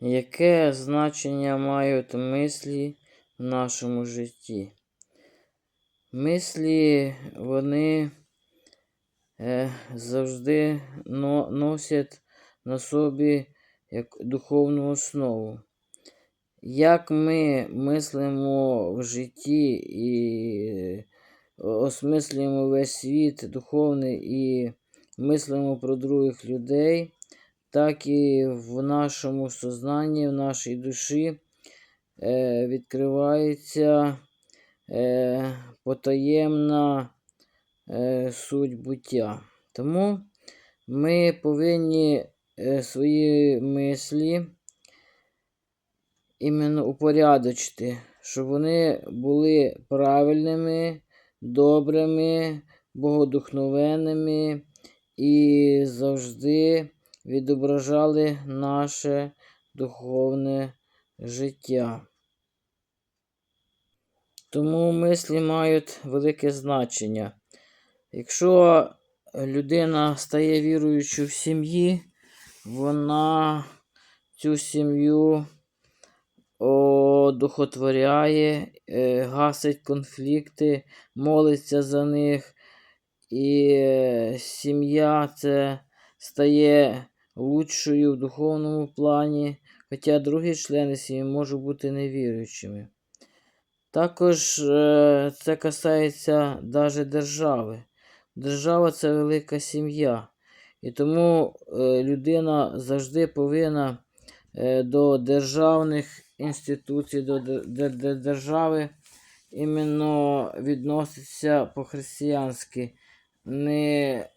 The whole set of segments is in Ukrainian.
Яке значення мають мислі в нашому житті? Мислі, вони е, завжди но, носять на собі як духовну основу. Як ми мислимо в житті і осмислюємо весь світ духовний і мислимо про других людей, так і в нашому сознанні, в нашій душі е, відкривається е, потаємна е, суть буття. Тому ми повинні е, свої мислі іменно упорядочити, щоб вони були правильними, добрими, богодухновенними і завжди відображали наше духовне життя. Тому мислі мають велике значення. Якщо людина стає віруючою в сім'ї, вона цю сім'ю одухотворяє, е, гасить конфлікти, молиться за них, і е, сім'я це стає лучшою в духовному плані, хоча другі члени сім'ї можуть бути невіруючими. Також е, це касається навіть держави. Держава це велика сім'я. І тому е, людина завжди повинна е, до державних інституцій, до держави іменно відноситися по-християнськи, не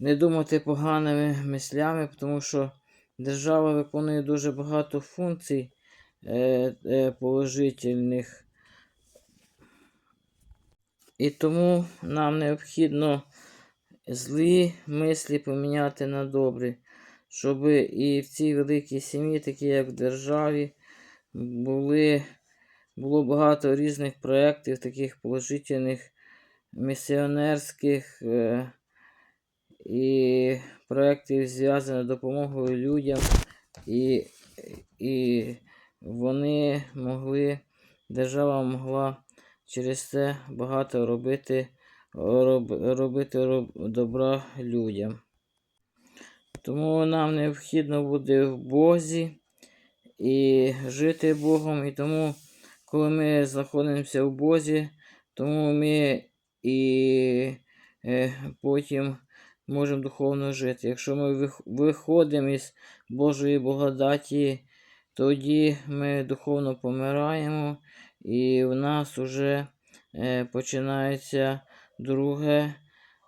не думати поганими мислями, тому що держава виконує дуже багато функцій е, е, положительних. І тому нам необхідно злі мислі поміняти на добрі, щоб і в цій великій сім'ї, такі як в державі, були, було багато різних проєктів, таких положительних, місіонерських. Е, і проєктів з допомогою людям, і, і вони могли, держава могла через це багато робити, роб, робити роб, добра людям. Тому нам необхідно буде в Бозі і жити Богом. І тому, коли ми знаходимося в Бозі, тому ми і е, потім можемо духовно жити. Якщо ми виходимо із Божої благодаті, тоді ми духовно помираємо, і в нас вже е, починається друге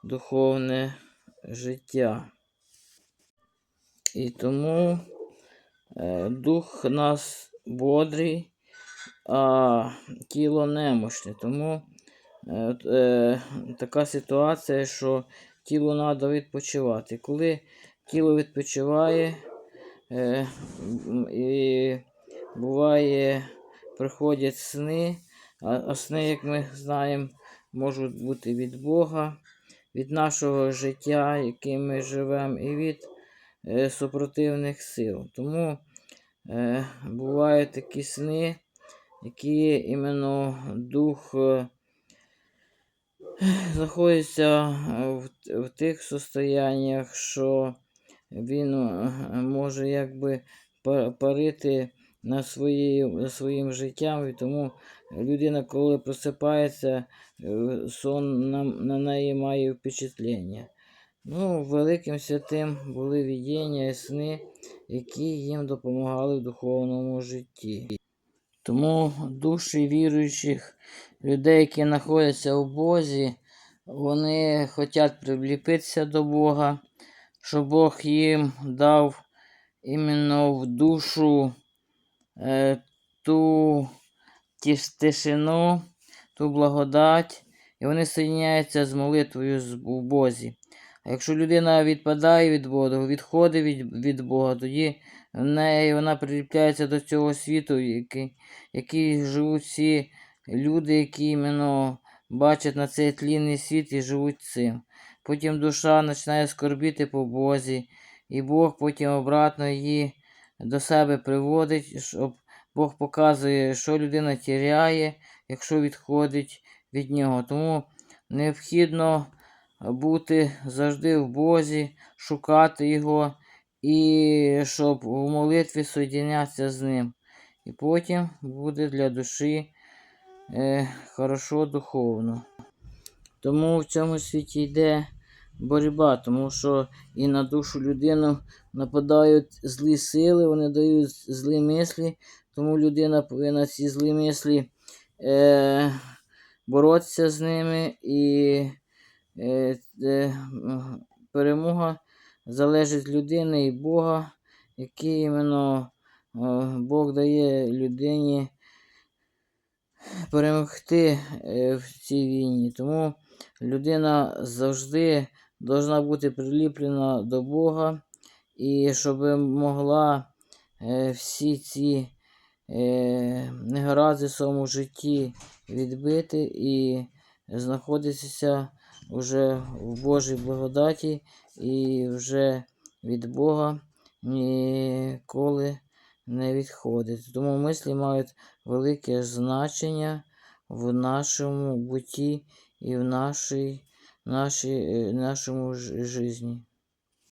духовне життя. І тому е, дух нас бодрий, а тіло немощне. Тому е, е, така ситуація, що тілу треба відпочивати. Коли тіло відпочиває, е, і буває, приходять сни, а, сни, як ми знаємо, можуть бути від Бога, від нашого життя, яким ми живемо, і від е, супротивних сил. Тому е, бувають такі сни, які іменно дух. Е, знаходиться в, в тих состояннях, що він е, може якби парити над своєю, своїм життям, і тому людина, коли просипається, е, сон на, на неї має впечатлення. Ну, Великим святим були видіння і сни, які їм допомагали в духовному житті. Тому душі віруючих людей, які знаходяться у Бозі, вони хочуть приліпитися до Бога, щоб Бог їм дав іменно в душу е, ту тишину, ту благодать, і вони соєдняються з молитвою у Бозі. А якщо людина відпадає від Бога, відходить від від Бога, тоді в неї вона приліпляється до цього світу, який, який живуть всі люди, які іменно бачать на цей тлінний світ і живуть цим. Потім душа починає скорбіти по Бозі і Бог потім обратно її до себе приводить, щоб Бог показує, що людина тіряє, якщо відходить від нього. Тому необхідно бути завжди в Бозі, шукати Його і щоб в молитві соєдинятися з ним. І потім буде для душі е, хорошо духовно. Тому в цьому світі йде боротьба, тому що і на душу людину нападають злі сили, вони дають злі мислі, тому людина повинна ці злі мислі е, боротися з ними і е, е, перемога залежить людини і Бога, який іменно е, Бог дає людині перемогти е, в цій війні. Тому людина завжди повинна бути приліплена до Бога, і щоб могла е, всі ці негаразди в своєму житті відбити і знаходитися вже в Божій благодаті і вже від Бога ніколи не відходить. Тому мислі мають велике значення в нашому бутті і в нашій, нашій, е, нашому житті.